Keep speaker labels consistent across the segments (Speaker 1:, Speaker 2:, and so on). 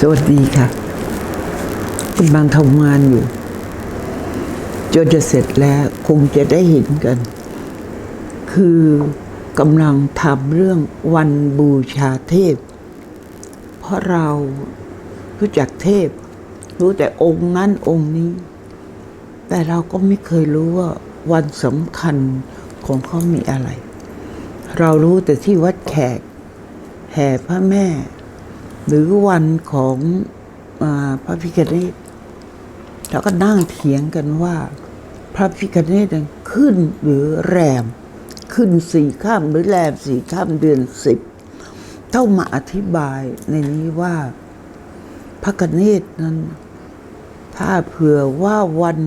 Speaker 1: สวัสดีค่ะกำลังทำงานอยู่ จนจะเสร็จแล้วคงจะได้เห็นกัน คือกำลังทำเรื่องวันบูชาเทพ เพราะเรารู้จักเทพ รู้แต่องค์นั้นองค์นี้ แต่เราก็ไม่เคยรู้ว่าวันสำคัญของเขามีอะไร เรารู้แต่ที่วัดแขก แห่พระแม่ หรือวันของอพระพิฆเนศแล้วก็นั่งเถียงกันว่า พระพิฆเนศนั้นขึ้นหรือแรม ขึ้นสี่ข้ามหรือแรมสี่ข้ามเดือนสิบต้องมาอธิบายในนี้ว่า พระคเนศนั้น ถ้าเผื่อว่าวัน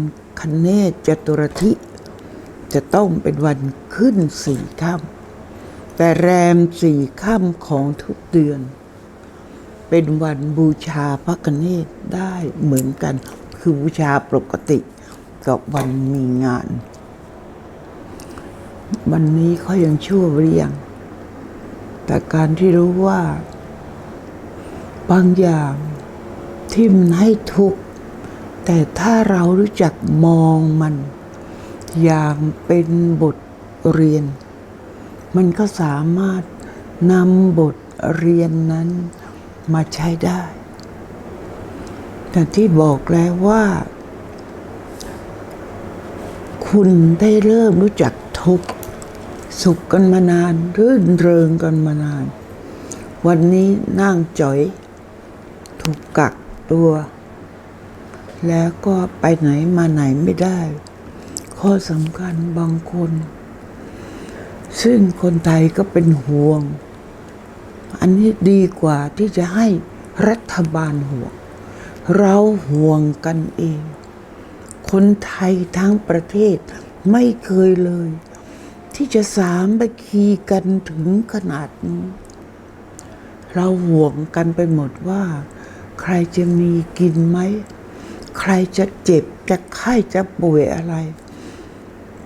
Speaker 1: คเนศจตุรทิ จะต้องเป็นวันขึ้นสี่ค่ำแต่แรมสี่ค่ำของทุกเดือน เป็นวันบูชาพระคเนศได้เหมือนกัน คือบูชาปกติกับวันมีงาน วันนี้เขายังชั่วหรือยังแต่การที่รู้ว่าบางอย่างที่มันให้ทุกข์ แต่ถ้าเรารู้จักมองมัน อย่างเป็นบทเรียน มันก็สามารถนำบทเรียนนั้น มาใช้ได้แต่ที่บอกแล้วว่า คุณได้เริ่มรู้จักทุกสุขกันมานานรื่นเริงกันมานาน วันนี้นั่งจ่อย ถูกกักตัว แล้วก็ไปไหนมาไหนไม่ได้ ข้อสำคัญบางคน ซึ่งคนไทยก็เป็นห่วง อันนี้ดีกว่าที่จะให้รัฐบาลห่วง เราห่วงกันเอง คนไทยทั้งประเทศไม่เคยเลย ที่จะสามไปคีกันถึงขนาดนี้ เราห่วงกันไปหมดว่า ใครจะมีกินไหม ใครจะเจ็บจะไข้จะป่วยอะไร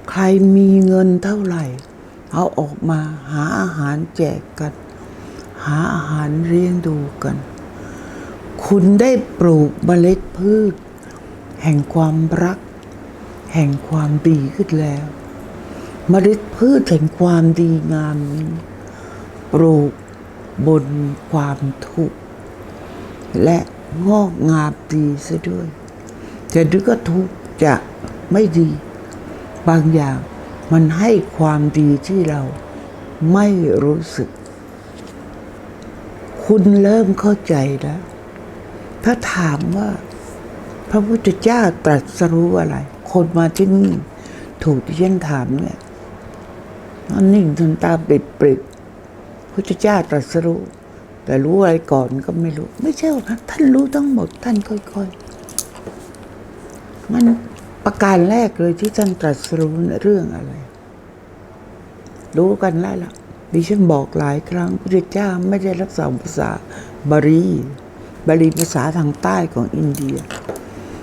Speaker 1: ใครมีเงินเท่าไหร่ เอาออกมาหาอาหารแจกกัน หาอาหารเลี้ยงดูกัน คุณได้ปลูกเมล็ดพืช แห่งความรัก แห่งความดีขึ้นแล้วเมล็ดพืชแห่งความดีงามนี้ ปลูกบนความทุกข์และงอกงามดีซะด้วยแต่ด้วยก็ทุกข์จะไม่ดี บางอย่างมันให้ความดีที่เราไม่รู้สึก คุณเริ่มเข้าใจแล้ว ถ้าถามว่า พระพุทธเจ้าตรัสรู้อะไร คนมาที่นี่ถูกที่ฉันถามเนี่ยนั่นนิ่งทนตาปิดปริบพุทธเจ้าตรัสรู้ แต่รู้อะไรก่อนก็ไม่รู้ ไม่ใช่ว่าท่านรู้ทั้งหมด ท่านค่อยๆ มันประการแรกเลยที่ท่านตรัสรู้เนี่ยเรื่องอะไร รู้กันแล้วล่ะ ดิฉันบอกหลายครั้งพระเจ้าไม่ได้รักษาภาษาบาลีบาลีภาษาทางใต้ของอินเดีย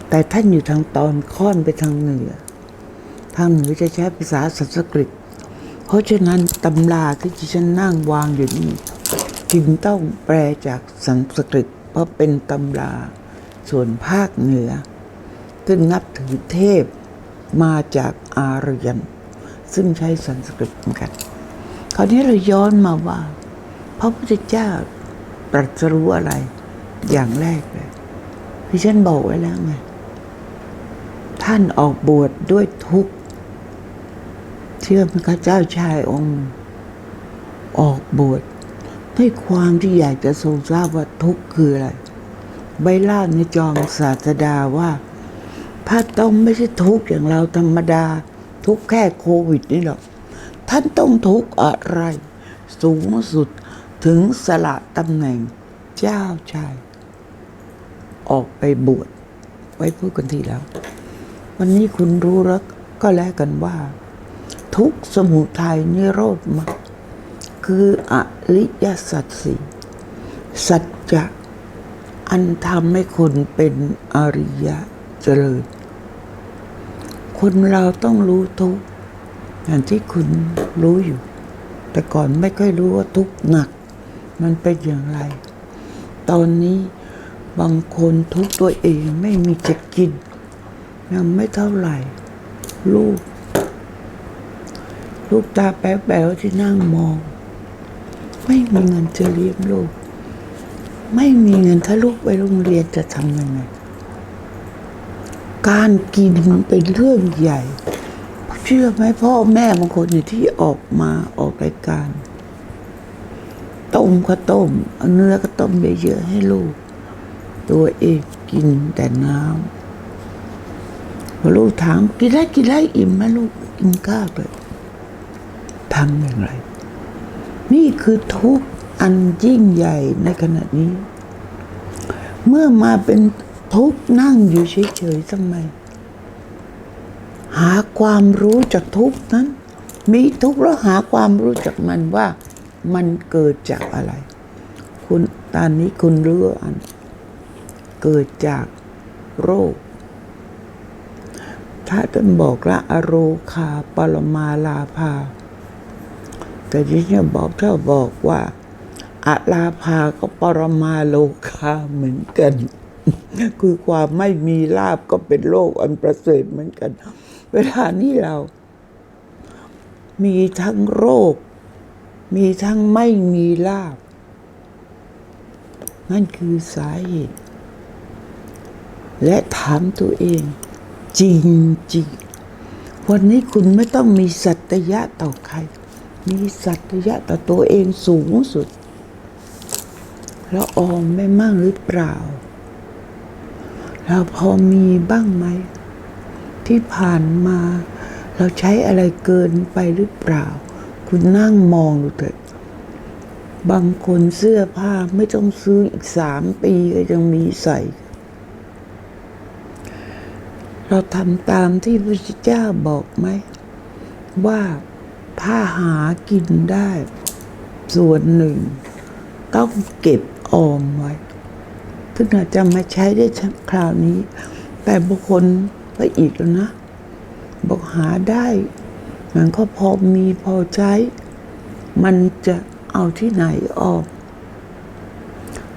Speaker 1: แต่ท่านอยู่ทางตอนค่อนไปทางเหนือ ทางเหนือจะใช้ภาษาสันสกฤต เพราะฉะนั้นตำราที่ดิฉันนั่งวางอยู่นี่จึงต้องแปลจากสันสกฤต เพราะเป็นตำราส่วนภาคเหนือ ซึ่งนับถือเทพมาจากอารยัน ซึ่งใช้สันสกฤตเหมือนกัน ราวนี้เราย้อนมาว่า พระพุทธเจ้าตรัสรู้อะไร อย่างแรกเลยที่ฉันบอกไว้แล้วไงท่านออกบวชดด้วยทุกข์เชื่อไหมคะเจ้าชายองค์ ออกบวชด้วยความที่อยากจะทรงทราบว่าทุกข์คืออะไรใบลานในจอมศาสดาว่าพระต้องไม่ใช่ทุกข์อย่างเราธรรมดา ทุกข์แค่โควิดนี่หรอก ท่านต้องทุกข์อะไร สูงสุดถึงสละตำแหน่งเจ้าชาย ออกไปบวชไว้พูดกันทีแล้ว วันนี้คุณรู้แล้วก็แล้วกันว่า ทุกสมุทัยนิโรธมรรคคืออริยสัจสี่สัจจะอันทำให้คนเป็นอริยะเจริญ คนเราต้องรู้ทุกข์ อย่างที่คุณรู้อยู่ แต่ก่อนไม่ค่อยรู้ว่าทุกข์หนัก มันเป็นอย่างไร ตอนนี้บางคนทุกตัวเองไม่มีจะกินยังไม่เท่าไหร่ ลูก ลูกตาแป๋วๆที่นั่งมอง ไม่มีเงินจะเลี้ยงลูก ไม่มีเงินถ้าลูกไปโรงเรียนจะทำยังไง การกินมันเป็นเรื่องใหญ่ ชื่อไหมพ่อแม่บางคนเนี่ยที่ออกมาออกรายการต้มก็ต้มเอาเนื้อก็ต้มเยอะๆให้ลูก ตัวเองกินแต่น้ำพอลูกถามกินได้กินได้อิ่มไหมลูกกินข้าวเลยทำอย่างไร นี่คือทุกอันยิ่งใหญ่ในขณะนี้ เมื่อมาเป็นทุกนั่งอยู่เฉยๆทำไม หาความรู้จากทุกนั้น มีทุกแล้วหาความรู้จากมันว่ามันเกิดจากอะไร คุณตอนนี้คุณรู้อัน เกิดจากโรค ถ้าท่านบอกละอโรคาปรมาลาภาแต่ที่เนี่ยบอกถ้าบอกว่าอาลาภาก็ปรมาโลคาเหมือนกัน คือความไม่มีลาบก็เป็นโลกอันประเสริฐเหมือนกัน เวลานี้เรา มีทั้งโรค มีทั้งไม่มีลาบ นั่นคือสาเหตุ และถามตัวเอง จริงจริงวันนี้คุณไม่ต้องมีสัตยะต่อใคร มีสัตยะต่อตัวเองสูงสุด แล้วออมไม่มั่งหรือเปล่า เราพอมีบ้างไหม ที่ผ่านมา เราใช้อะไรเกินไปหรือเปล่า คุณนั่งมองดูเถอะบางคนเสื้อผ้าไม่ต้องซื้ออีกสามปีก็ยังมีใส่ เราทำตามที่พระเจ้าบอกไหม ว่าถ้าหากินได้ ส่วนหนึ่ง ต้องเก็บออมไว้ถึงอาจจะมาใช้ได้คราวนี้ แต่บางคน ไปอีกแล้วนะ บอกหาได้ มันก็พอมีพอใช้ มันจะเอาที่ไหนออก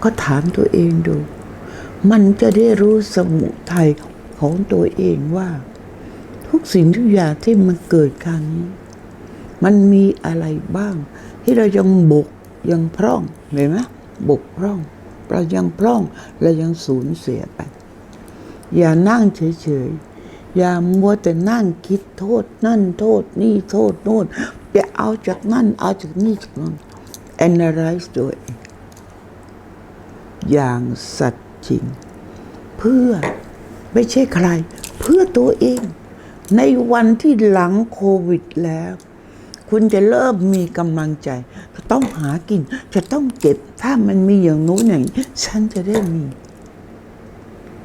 Speaker 1: ก็ถามตัวเองดู มันจะได้รู้สมุทัยของตัวเองว่า ทุกสิ่งทุกอย่างที่มันเกิดครั้งนี้ มันมีอะไรบ้าง ที่เรายังบกยังพร่องเห็นไหมบกพร่อง เรายังพร่องเรายังสูญเสียไปอย่านั่งเฉยๆ อย่ามัวแต่นั่งคิดโทษ นั่นโทษ นี่โทษโน่นไปเอาจากนั่น เอาจากนี่จากนั่น analyze ตัวเองอย่างสัตย์จริง เพื่อไม่ใช่ใคร เพื่อตัวเอง ในวันที่หลังโควิดแล้ว คุณจะเริ่มมีกำลังใจ จะต้องหากิน จะต้องเก็บถ้ามันมีอย่างโน้นอย่างฉันจะได้มี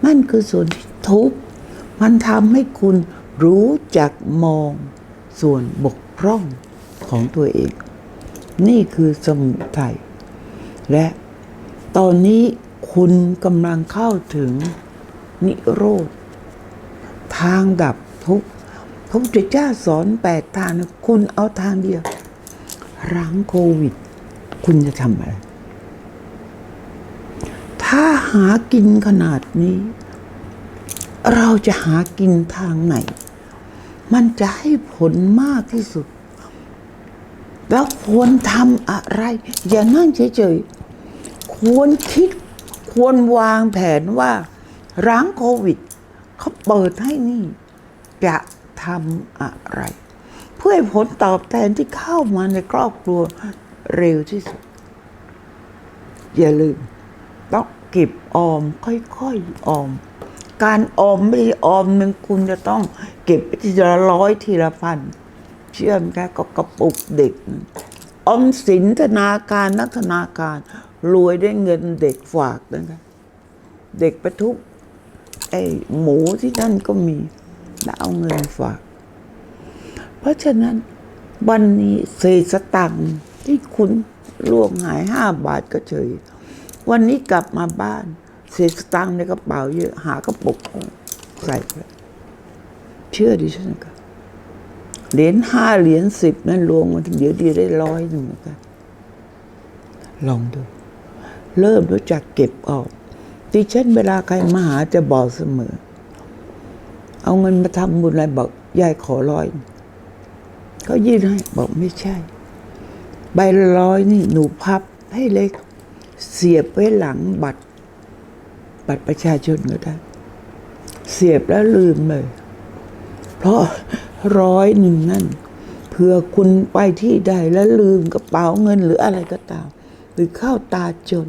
Speaker 1: นั่นคือส่วนที่ทุกข์ มันทำให้คุณรู้จักมองส่วนบกพร่องของตัวเอง นี่คือสมุทัยและตอนนี้คุณกำลังเข้าถึงนิโรธ ทางดับทุกข์พระพุทธเจ้าสอนแปดทางนะคุณเอาทางเดียวหลังโควิด คุณจะทำอะไร ถ้าหากินขนาดนี้ เราจะหากินทางไหน มันจะให้ผลมากที่สุด แล้วควรทำอะไร อย่านั่งเฉยๆ ควรคิด ควรวางแผนว่าร้างโควิดเขาเปิดให้นี่ จะทำอะไร เพื่อผลตอบแทนที่เข้ามาในครอบครัวเร็วที่สุด อย่าลืม ต้องเก็บออมค่อยๆออม การออมไม่ได้ออมหนึ่งคุณจะต้องเก็บทีละร้อยทีละพัน เชื่อไหมคะก็กระปุกเด็ก ออมสินธนาการนักธนาการรวยได้วยเงินเด็กฝากนะคะเด็กไปทุกไอ้หมูที่นั่นก็มีแล้วเอาเงินฝาก เพราะฉะนั้นวันนี้เศษสตังค์ที่คุณล่วงหายห้าบาทก็เฉย วันนี้กลับมาบ้าน เศษตังในกระเป๋าเยอะ หากระปุกใส่ไปเชื่อดิฉันนะคะเหรียญห้าเหรียญสิบนั้นรวมกันเดี๋ยวดีได้ร้อยหนึ่งกันลองดู เริ่มรู้จักเก็บออกดิฉันเวลาใครมาหาจะบอกเสมอ เอาเงินมาทำบุญอะไรบอกยายขอร้อยเขายื่นให้บอกไม่ใช่ ใบละร้อยนี่หนูพับให้เล็ก เสียบไว้หลังบัตร บัตรประชาชนก็ได้ เสียบแล้วลืมเลย เพราะร้อยหนึ่งนั่นเผื่อคุณไปที่ใดแล้วลืมกระเป๋าเงินหรืออะไรก็ตาม หรือเข้าตาจน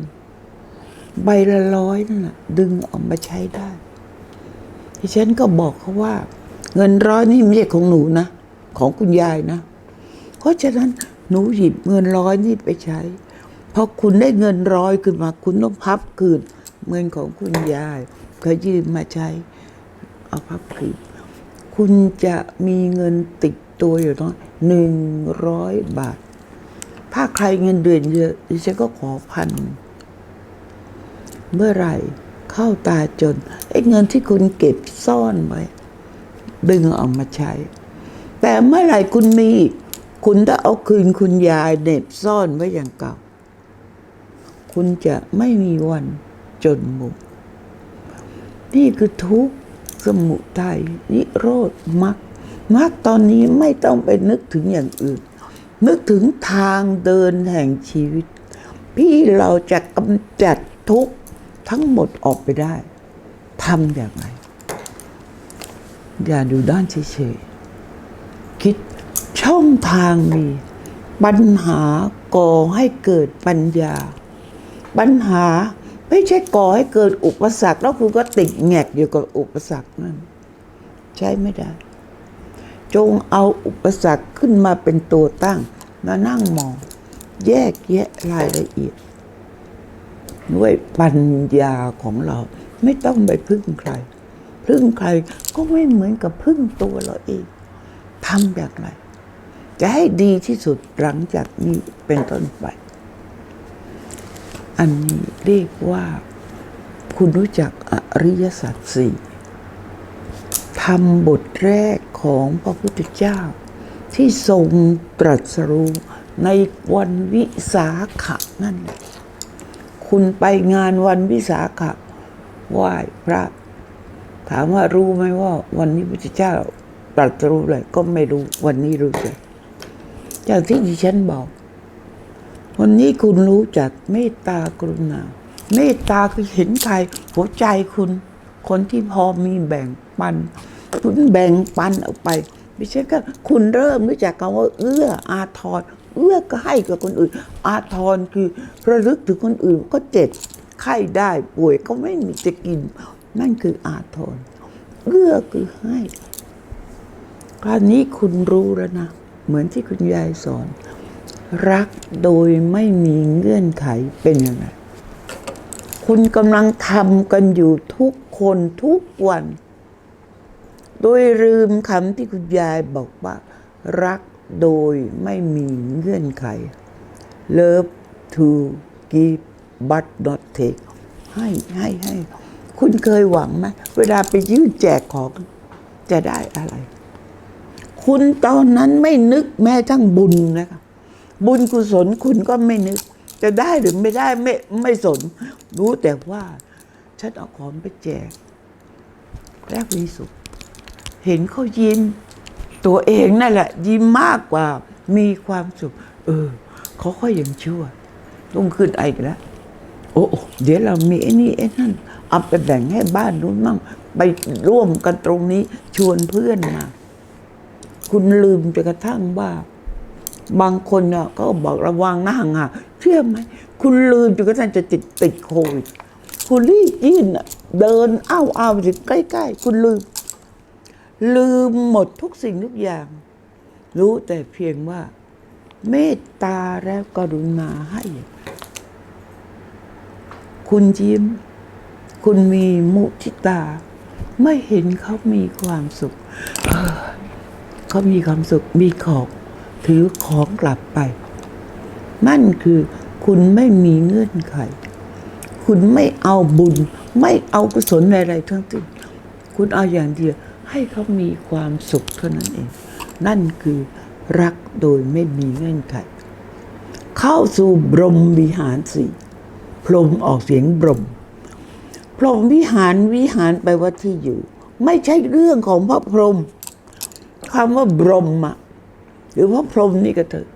Speaker 1: ใบละร้อยนั่นแหะดึงออกมาใช้ได้ดิฉันก็บอกเขาว่า เงินร้อยนี่ไม่ใช่ของหนูนะ ของคุณยายนะ เพราะฉะนั้นหนูหยิบเงินร้อยนี่ไปใช้พอคุณได้เงินร้อยขึ้นมา คุณต้องพับคืน เงินของคุณยายเขายืมมาใช้เอาพับคืนคุณจะมีเงินติดตัวอยู่น้อยหนึ่งร้อยบาท ถ้าใครเงินเดือนเยอะดิฉันก็ขอพัน เมื่อไหร่เข้าตาจนไอ้เงินที่คุณเก็บซ่อนไว้ ดึงออกมาใช้ แต่เมื่อไหร่คุณมี คุณถ้าเอาคืนคุณยายเน็บซ่อนไว้อย่างเก่า คุณจะไม่มีวัน จนมุม นี่คือทุกข์สมุทัยนิโรธมรรคมรรคตอนนี้ไม่ต้องไปนึกถึงอย่างอื่น นึกถึงทางเดินแห่งชีวิต พี่เราจะกำจัดทุกข์ทั้งหมดออกไปได้ทำอย่างไร อย่าดูด้านเฉยๆคิดช่องทางมี ปัญหาก่อให้เกิดปัญญา ปัญหา ไม่ใช่ก่อให้เกิดอุปสรรค แล้วคุณก็ติดแงกอยู่กับอุปสรรคนั้น ใช้ไม่ได้ จงเอาอุปสรรคขึ้นมาเป็นตัวตั้ง มานั่งมอง แยกแยะรายละเอียด ด้วยปัญญาของเราไม่ต้องไปพึ่งใคร พึ่งใครก็ไม่เหมือนกับพึ่งตัวเราเองทำแบบไร จะให้ดีที่สุดหลังจากนี้เป็นต้นไป อันนี้เรียกว่าคุณรู้จักอริยสัจสี่ทำบทแรกของพระพุทธเจ้า ที่ทรงตรัสรู้ในวันวิสาขะนั่นแหละคุณไปงานวันวิสาขะไหว้พระ ถามว่ารู้ไหมว่า วันนี้พระพุทธเจ้าตรัสรู้เลยก็ไม่รู้วันนี้รู้จักอย่างที่ดิฉันบอก วันนี้คุณรู้จักเมตตากรุณา เมตตาคือเห็นใครหัวใจคุณ คนที่พอมีแบ่งปัน คุณแบ่งปันออกไปไม่ใช่ก็คุณเริ่มรู้จักคำว่าเอื้ออาทรเอื้อก็ให้กับคนอื่น อาทรคือระลึกถึงคนอื่นก็เจ็บไข้ได้ป่วยก็ไม่มีจะกิน นั่นคืออาทรเอื้อคือให้คราวนี้คุณรู้แล้วนะ เหมือนที่คุณยายสอน รักโดยไม่มีเงื่อนไขเป็นยังไง คุณกำลังทำกันอยู่ทุกคนทุกวัน โดยลืมคำที่คุณยายบอกว่า รักโดยไม่มีเงื่อนไข love to give but not take ให้ให้ให้ คุณเคยหวังไหมเวลาไปยื่นแจกของจะได้อะไร คุณตอนนั้นไม่นึกแม้ทั้งบุญนะคะ บุญกุศลคุณก็ไม่นึก จะได้หรือไม่ได้ไม่ไม่สน รู้แต่ว่า ฉันเอาของไปแจกแรกมีสุข เห็นเขายิ้ม ตัวเองนั่นแหละ ยิ้มมากกว่ามีความสุข เออเขาค่อยยังชั่วต้องขึ้นไออีกแล้วโอ้เดี๋ยวเรามีไอ้นี่ไอ้นั่นเอาไปแบ่งให้บ้านนู้นมั่งไปร่วมกันตรงนี้ชวนเพื่อนมา คุณลืมจนกระทั่งว่า บางคนเนี่ยก็บอกระวังนะห่างาเชื่อไหมคุณลืมจนกระทั่งจะติดติดโควิดคุณรีบยื่นเดินอ้าวอ้าวถึงใกล้ ๆ คุณลืม ลืมหมดทุกสิ่งทุกอย่าง รู้แต่เพียงว่า เมตตาและกรุณาให้ คุณยิ้ม คุณมีมุทิตา ไม่เห็นเขามีความสุขเฮ้ยเขามีความสุขมีของ ถือของกลับไป นั่นคือคุณไม่มีเงื่อนไข คุณไม่เอาบุญ ไม่เอากุศลอะไรทั้งสิ้นคุณเอาอย่างเดียวให้เขามีความสุขเท่านั้นเอง นั่นคือรักโดยไม่มีเงื่อนไข เข้าสู่บรมวิหารสี่พรมออกเสียงบรม พรมวิหารวิหารแปว่าที่อยู่ ไม่ใช่เรื่องของพระพรหมคำว่าบรมอะ รือว่าพรหมนี่ก็เถอะ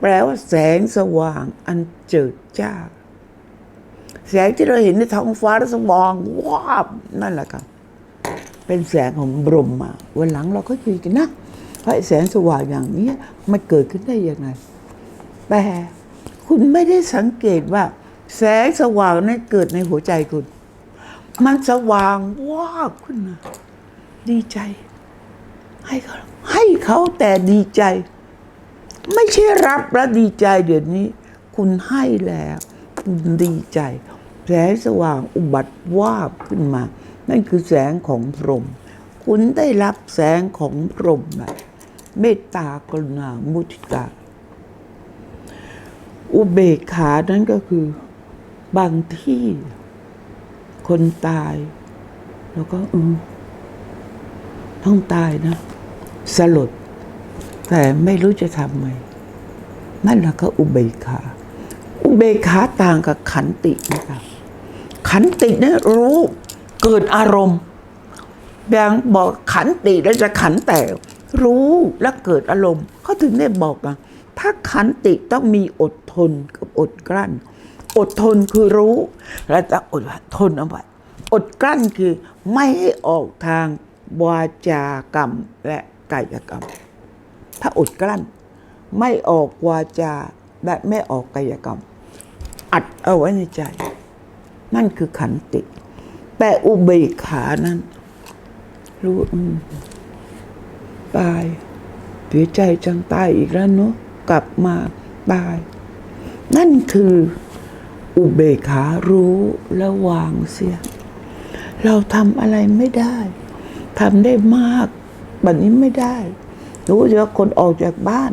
Speaker 1: แปลว่าแสงสว่างอันเจิดจ้า แสงที่เราเห็นในท้องฟ้าสว่างวาบนั่นแหละครับเป็นแสงของบรมมาวันหลังเราก็คุยกันนะเพราะแสงสว่างอย่างนี้มันเกิดขึ้นได้ยังไง แต่คุณไม่ได้สังเกตว่า แสงสว่างนั้นเกิดในหัวใจคุณ มันสว่างวาบขึ้นมาดีใจ ให้เขาให้เขาแต่ดีใจ ไม่ใช่รับแล้วดีใจเดี๋ยวนี้ คุณให้แล้ว คุณดีใจ แสงสว่างอุบัติวาบขึ้นมา นั่นคือแสงของพรหมคุณได้รับแสงของพรหมเมตตากรุณามุทิตา อุเบกขานั้นก็คือบางที่ คนตาย แล้วก็อืมต้องตายนะ สลด แต่ไม่รู้จะทำไงนั่นแหละก็อุเบกขา อุเบกขาต่างกับขันตินะครับ ขันติเนี่ยรู้เกิดอารมณ์อย่างบอกขันติแล้วจะขันแต่รู้แล้วเกิดอารมณ์เขาถึงได้บอกอะถ้าขันติต้องมีอดทนกับอดกลั้น อดทนคือรู้แล้วจะอดทนเอาไว้อดกลั้นคือไม่ให้ออกทางวาจากรรมและกายกรรม ถ้าอดกลั้น ไม่ออกวาจาและไม่ออกกายกรรม อัดเอาไว้ในใจ นั่นคือขันติ แต่อุเบกขานั้น รู้ตายเสียใจจังตายอีกแล้วเนาะกลับมาตาย นั่นคืออุเบกขารู้และวางเสีย เราทำอะไรไม่ได้ทำได้มากแบบนี้ไม่ได้ รู้ว่าคนออกจากบ้าน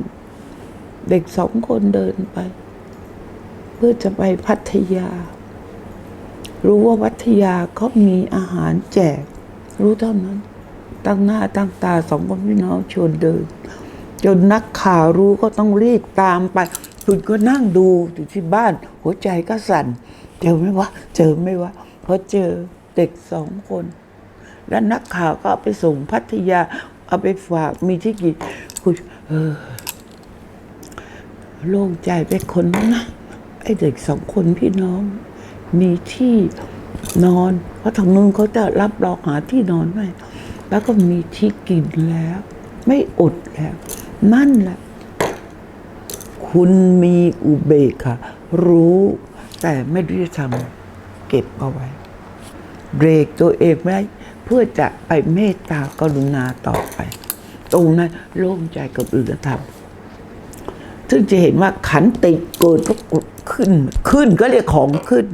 Speaker 1: เด็กสองคนเดินไป เพื่อจะไปพัทยา รู้ว่าพัทยาเขามีอาหารแจก รู้เท่านั้น ตั้งหน้าตั้งตาสองคนพี่น้องชวนเดิน จนนักข่าวรู้ก็ต้องรีบตามไปคุณก็นั่งดูอยู่ที่บ้าน หัวใจก็สั่น เจอไหมวะเจอไหมวะพอเจอเด็กสองคน แล้วนักข่าวก็ไปส่งพัทยา เอาไปฝากมีที่กี่คุณเออโล่งใจไปคนนึงนะไอเด็กสองคนพี่น้อง มีที่นอนเพราะทางนู้นเขาจะรับรองหาที่นอนให้แล้วก็มีที่กินแล้ว ไม่อดแล้ว นั่นแหละ คุณมีอุเบกขารู้แต่ไม่รู้จะทำเก็บเอาไว้ เบรกตัวเองไว้เพื่อจะไปเมตตากรุณาต่อไป ตรงนั้นโล่งใจกับอื่นธรรม ซึ่งจะเห็นว่าขันติเกิดก็ขึ้น ขึ้นก็เรียกของขึ้น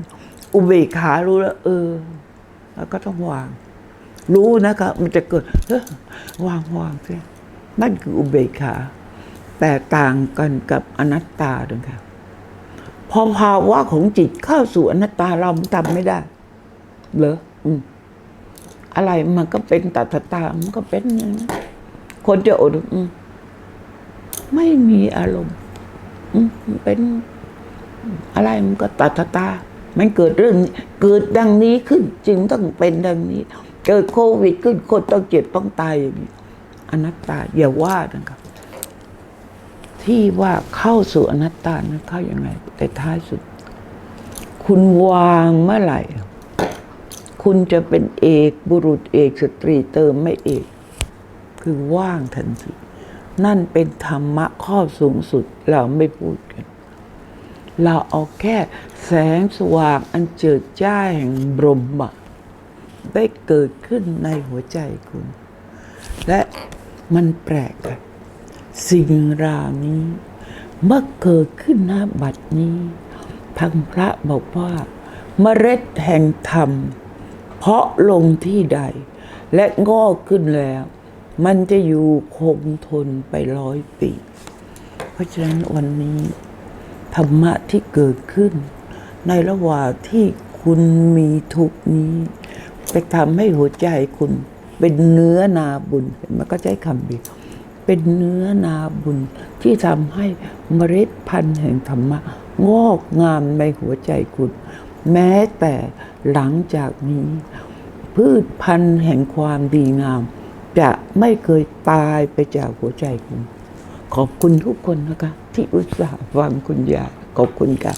Speaker 1: อุเบกขารู้แล้ว เออ แล้วก็ต้องวาง รู้นะครับมันจะเกิดเฮ้ยวางวางสินั่นคืออุเบกขา แต่ต่างกันกับอนัตตาด้วยค่ะพอภาวะของจิตเข้าสู่อนัตตาเราทำไม่ได้เหรออืม อะไรมันก็เป็นตัทตามันก็เป็นอย่างนั้นคนจะอดไม่มีอารมณ์เป็นอะไรมันก็ตัทตา มันเกิดเรื่องเกิดดังนี้ขึ้น จึงต้องเป็นดังนี้ เกิดโควิดขึ้นคนต้องเจ็บต้องตายอย่างนี้อนัตตาอย่าว่านะครับ ที่ว่าเข้าสู่อนัตตานั้นเข้ายังไง แต่ท้ายสุด คุณวางเมื่อไหร่ คุณจะเป็นเอกบุรุษเอกสตรีเติมไม่เอก คือว่างทันที นั่นเป็นธรรมะข้อสูงสุดเราไม่พูดกัน เราเอาแค่แสงสว่างอันเจิดจ้าแห่งบรมะได้เกิดขึ้นในหัวใจคุณ และมันแปลกอะสิ่งราวนี้ เมื่อเกิดขึ้นณบัดนี้ทางพระบอกว่าเมล็ดแห่งธรรม เพาะลงที่ใด และงอกขึ้นแล้ว มันจะอยู่คงทนไปร้อยปี เพราะฉะนั้นวันนี้ธรรมะที่เกิดขึ้น ในระหว่างที่คุณมีทุกนี้ไปทำให้หัวใจคุณเป็นเนื้อนาบุญ มันก็ใช้คำดีเป็นเนื้อนาบุญที่ทำให้เมล็ดพันธุ์แห่งธรรมะ งอกงามในหัวใจคุณ แม้แต่หลังจากนี้ พืชพันธุ์แห่งความดีงาม จะไม่เคยตายไปจากหัวใจคุณ ขอบคุณทุกคนนะคะ ที่อุตส่าห์ฟังคุณยาขอบคุณค่ะ